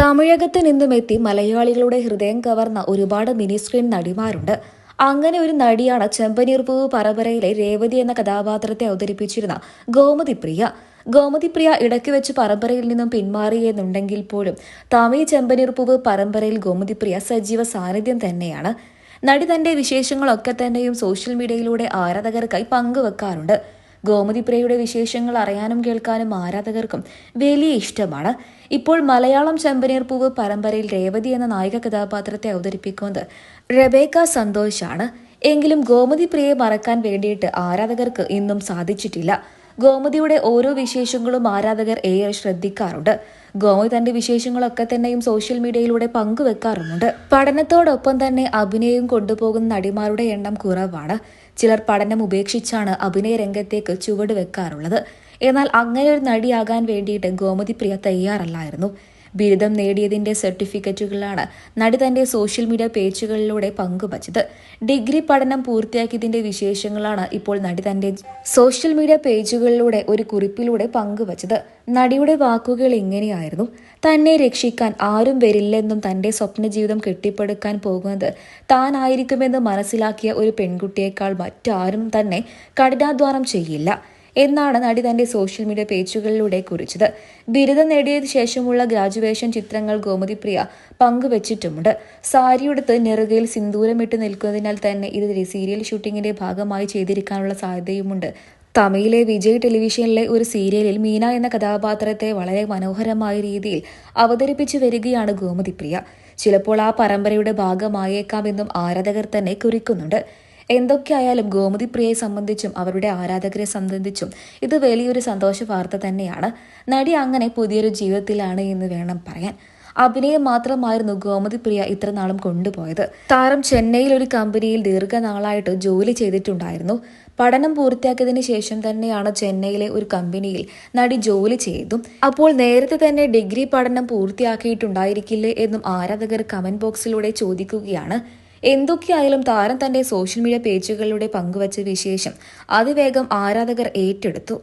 തമിഴകത്ത് നിന്നും എത്തി മലയാളികളുടെ ഹൃദയം കവർന്ന ഒരുപാട് മിനി സ്ക്രീൻ നടിമാരുണ്ട്. അങ്ങനെ ഒരു നടിയാണ് ചെമ്പനീർ പൂവ് പരമ്പരയിലെ രേവതി എന്ന കഥാപാത്രത്തെ അവതരിപ്പിച്ചിരുന്ന ഗോമതി പ്രിയ. ഗോമതി പ്രിയ ഇടയ്ക്ക് വെച്ച് പരമ്പരയിൽ നിന്നും പിന്മാറിയെന്നുണ്ടെങ്കിൽ പോലും തമിഴ് ചെമ്പനീർ പൂവ് പരമ്പരയിൽ ഗോമതി പ്രിയ സജീവ സാന്നിധ്യം തന്നെയാണ്. നടി തന്റെ വിശേഷങ്ങളൊക്കെ തന്നെയും സോഷ്യൽ മീഡിയയിലൂടെ ആരാധകർക്കായി പങ്കുവെക്കാറുണ്ട്. ഗോമതി പ്രിയയുടെ വിശേഷങ്ങൾ അറിയാനും കേൾക്കാനും ആരാധകർക്കും വലിയ ഇഷ്ടമാണ്. ഇപ്പോൾ മലയാളം ചെമ്പനീർ പൂവ് പരമ്പരയിൽ രേവതി എന്ന നായിക കഥാപാത്രത്തെ അവതരിപ്പിക്കുന്നത് റബേക്ക സന്തോഷാണ്. എങ്കിലും ഗോമതി പ്രിയയെ മറക്കാൻ വേണ്ടിയിട്ട് ആരാധകർക്ക് ഇന്നും സാധിച്ചിട്ടില്ല. ഗോമതിയുടെ ഓരോ വിശേഷങ്ങളും ആരാധകർ ഏറെ ശ്രദ്ധിക്കാറുണ്ട്. ഗോമതി തന്റെ വിശേഷങ്ങളൊക്കെ തന്നെയും സോഷ്യൽ മീഡിയയിലൂടെ പങ്കുവെക്കാറുമുണ്ട്. പഠനത്തോടൊപ്പം തന്നെ അഭിനയം കൊണ്ടുപോകുന്ന നടിമാരുടെ എണ്ണം കുറവാണ്. ചിലർ പഠനം ഉപേക്ഷിച്ചാണ് അഭിനയ രംഗത്തേക്ക് ചുവട് വെക്കാറുള്ളത്. എന്നാൽ അങ്ങനെ ഒരു നടിയാകാൻ വേണ്ടിയിട്ട് ഗോമതി പ്രിയ തയ്യാറല്ലായിരുന്നു. ബിരുദം നേടിയതിന്റെ സർട്ടിഫിക്കറ്റുകളാണ് നടി തന്റെ സോഷ്യൽ മീഡിയ പേജുകളിലൂടെ പങ്കുവച്ചത്. ഡിഗ്രി പഠനം പൂർത്തിയാക്കിയതിന്റെ വിശേഷങ്ങളാണ് ഇപ്പോൾ നടി തന്റെ സോഷ്യൽ മീഡിയ പേജുകളിലൂടെ ഒരു കുറിപ്പിലൂടെ പങ്കുവച്ചത്. നടിയുടെ വാക്കുകൾ ഇങ്ങനെയായിരുന്നു തന്നെ രക്ഷിക്കാൻ ആരും വരില്ലെന്നും തന്റെ സ്വപ്ന ജീവിതം കെട്ടിപ്പടുക്കാൻ പോകുന്നത് താനായിരിക്കുമെന്ന് മനസ്സിലാക്കിയ ഒരു പെൺകുട്ടിയേക്കാൾ മറ്റാരും തന്നെ കഠിനാധ്വാനം ചെയ്യില്ല. എന്നാണ് നടി തന്റെ സോഷ്യൽ മീഡിയ പേജുകളിലൂടെ കുറിച്ചത്. ബിരുദം നേടിയതിനു ശേഷമുള്ള ഗ്രാജുവേഷൻ ചിത്രങ്ങൾ ഗോമതി പ്രിയ പങ്കുവച്ചിട്ടുമുണ്ട്. സാരിയുടുത്ത് നെറുകയിൽ സിന്ദൂരമിട്ട് നിൽക്കുന്നതിനാൽ തന്നെ ഇത് സീരിയൽ ഷൂട്ടിങ്ങിന്റെ ഭാഗമായി ചെയ്തിരിക്കാനുള്ള സാധ്യതയുമുണ്ട്. തമിഴിലെ വിജയ് ടെലിവിഷനിലെ ഒരു സീരിയലിൽ മീന എന്ന കഥാപാത്രത്തെ വളരെ മനോഹരമായ രീതിയിൽ അവതരിപ്പിച്ചു വരികയാണ് ഗോമതി പ്രിയ ചിലപ്പോൾ ആ പരമ്പരയുടെ ഭാഗമായേക്കാമെന്നും ആരാധകർ തന്നെ കുറിക്കുന്നുണ്ട്. എന്തൊക്കെയായാലും ഗോമതി പ്രിയയെ സംബന്ധിച്ചും അവരുടെ ആരാധകരെ സംബന്ധിച്ചും ഇത് വലിയൊരു സന്തോഷ വാർത്ത തന്നെയാണ്. നടി അങ്ങനെ പുതിയൊരു ജീവിതത്തിലാണ് എന്ന് വേണം പറയാൻ. അഭിനയം മാത്രമായിരുന്നു ഗോമതി പ്രിയ ഇത്ര നാളും കൊണ്ടുപോയത്. താരം ചെന്നൈയിൽ ഒരു കമ്പനിയിൽ ദീർഘനാളായിട്ട് ജോലി ചെയ്തിട്ടുണ്ടായിരുന്നു. പഠനം പൂർത്തിയാക്കിയതിന് ശേഷം തന്നെയാണ് ചെന്നൈയിലെ ഒരു കമ്പനിയിൽ നടി ജോലി ചെയ്തു അപ്പോൾ നേരത്തെ തന്നെ ഡിഗ്രി പഠനം പൂർത്തിയാക്കിയിട്ടുണ്ടായിരിക്കില്ലേ എന്നും ആരാധകർ കമന്റ് ബോക്സിലൂടെ ചോദിക്കുകയാണ്. എന്തൊക്കെയായാലും താരം തന്റെ സോഷ്യൽ മീഡിയ പേജുകളിലൂടെ പങ്കുവച്ച വിശേഷം അതിവേഗം ആരാധകർ ഏറ്റെടുത്തു.